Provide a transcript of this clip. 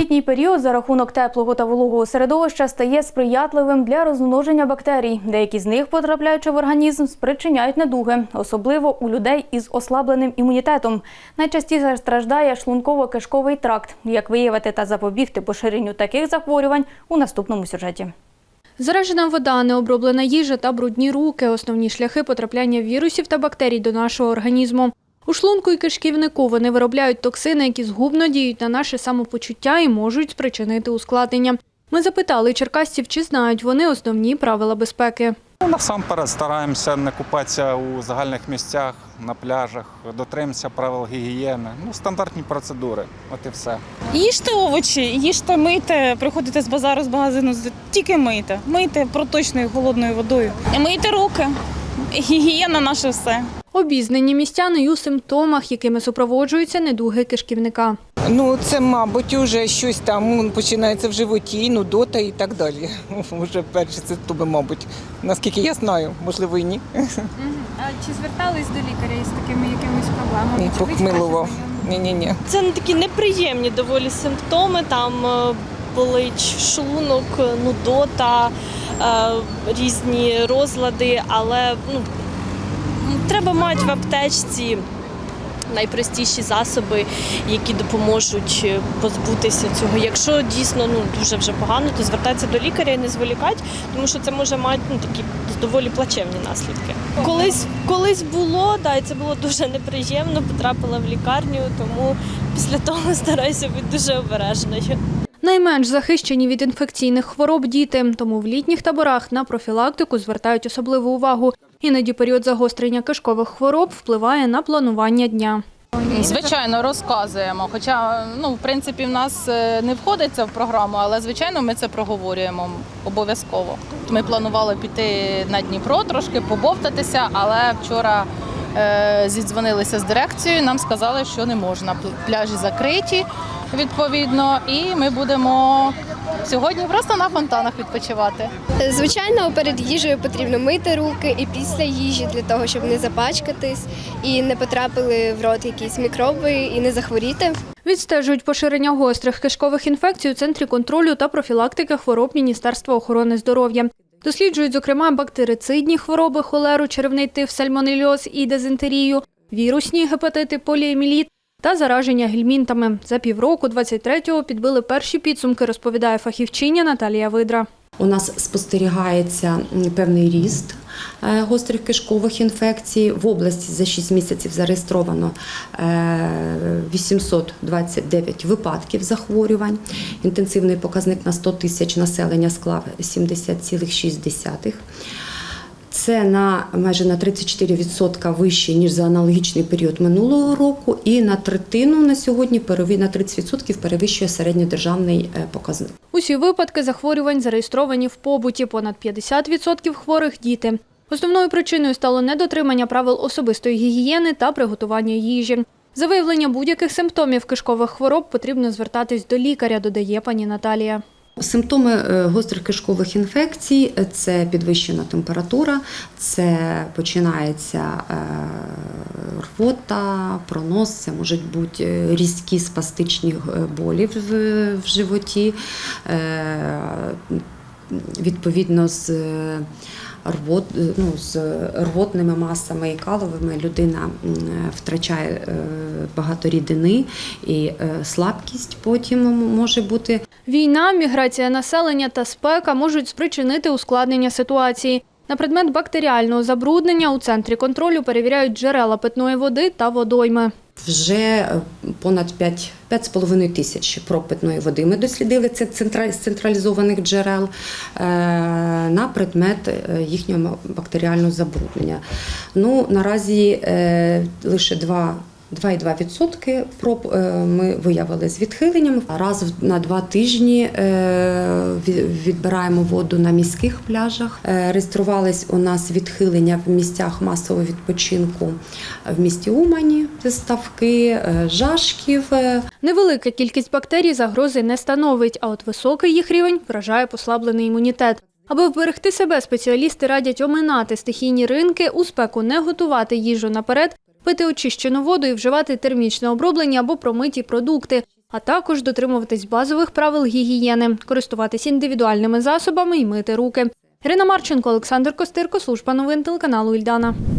Літній період за рахунок теплого та вологого середовища стає сприятливим для розмноження бактерій. Деякі з них, потрапляючи в організм, спричиняють недуги, особливо у людей із ослабленим імунітетом. Найчастіше страждає шлунково-кишковий тракт. Як виявити та запобігти поширенню таких захворювань у наступному сюжеті. Заражена вода, необроблена їжа та брудні руки – основні шляхи потрапляння вірусів та бактерій до нашого організму. У шлунку і кишківнику вони виробляють токсини, які згубно діють на наше самопочуття і можуть спричинити ускладнення. Ми запитали черкасців, чи знають вони основні правила безпеки. Ну, Насамперед стараємося не купатися у загальних місцях, на пляжах, дотримуємося правил гігієни. Ну, стандартні процедури. От і все. Їжте овочі, їжте, мийте, приходите з базару, з магазину, тільки мийте. Мийте проточною холодною водою. І Мийте руки. Гігієна наше все. Обізнані містяни й у симптомах, якими супроводжуються недуги кишківника. Ну, це, мабуть, уже щось там починається в животі, нудота і так далі. Уже перші симптоми, мабуть. Наскільки я знаю, можливо, і ні. А чи звертались до лікаря із такими якимись проблемами? Ні, похмилово. Ні-ні-ні. Це не такі неприємні доволі симптоми. Там е, болить шлунок, нудота, е, різні розлади, але ну, треба мати в аптечці найпростіші засоби, які допоможуть е, позбутися цього. Якщо дійсно ну, дуже вже погано, то звертатися до лікаря і не зволікати, тому що це може мати ну, такі доволі плачевні наслідки. Колись, колись було, да, і це було дуже неприємно, потрапила в лікарню, тому після того стараюся бути дуже обережною. Найменш захищені від інфекційних хвороб діти, тому в літніх таборах на профілактику звертають особливу увагу. Іноді період загострення кишкових хвороб впливає на планування дня. Звичайно, розказуємо. Хоча, ну, в принципі, в нас е, не входить це в програму, але звичайно ми це проговорюємо обов'язково. Ми планували піти на Дніпро, трошки побовтатися, але вчора е, зідзвонилися з дирекцією. Нам сказали, що не можна. Пл- Пляжі закриті відповідно, і ми будемо сьогодні просто на фонтанах відпочивати. Звичайно, перед їжею потрібно мити руки і після їжі для того, щоб не запачкатись і не потрапили в рот якісь мікроби і не захворіти. Відстежують поширення гострих кишкових інфекцій у Центрі контролю та профілактики хвороб Міністерства охорони здоров'я. Досліджують, зокрема, бактерицидні хвороби, холеру, черевний тиф, сальмонельоз і дизентерію, вірусні гепатити, поліеміліт та зараження гельмінтами. За півроку 23-го підбили перші підсумки, розповідає фахівчиня Наталія Видра. У нас спостерігається певний ріст е, гострих кишкових інфекцій. В області за 6 місяців зареєстровано е, 829 випадків захворювань. Інтенсивний показник на 100 тисяч населення склав 70,6. Це на майже на 34% вище ніж за аналогічний період минулого року, і на третину на сьогодні на 30% перевищує середньодержавний е, показник. Усі випадки захворювань зареєстровані в побуті. Понад 50% хворих – діти. Основною причиною стало недотримання правил особистої гігієни та приготування їжі. За виявлення будь-яких симптомів кишкових хвороб потрібно звертатись до лікаря, додає пані Наталія. Симптоми е, гострих кишкових інфекцій це підвищена температура, це починається е, рвота, пронос, це можуть бути е, різкі спастичні болі в животі. Е, Відповідно з е, рвот, ну, з рвотними масами і каловими людина втрачає е, багато рідини і е, слабкість потім може бути. Війна, міграція населення та спека можуть спричинити ускладнення ситуації. На предмет бактеріального забруднення у центрі контролю перевіряють джерела питної води та водойми. Вже е, понад 5 5,5 тисяч проб питної води ми дослідили це з централізованих джерел е, на предмет е, їхнього бактеріального забруднення. Ну, наразі лише 2 2,2% проб е, ми виявили з відхиленням. Раз на два тижні е, відбираємо воду на міських пляжах. Е, Реєструвались у нас відхилення в місцях масового відпочинку в місті Умані, ставки, Жашків. Невелика кількість бактерій загрози не становить, а от високий їх рівень вражає послаблений імунітет. Аби вберегти себе, спеціалісти радять оминати стихійні ринки, у спеку не готувати їжу наперед, пити очищену воду і вживати термічне оброблення або промиті продукти. а також дотримуватись базових правил гігієни, користуватись індивідуальними засобами і мити руки. Ірина Марченко, Олександр Костирко, служба новин телеканалу Ільдана.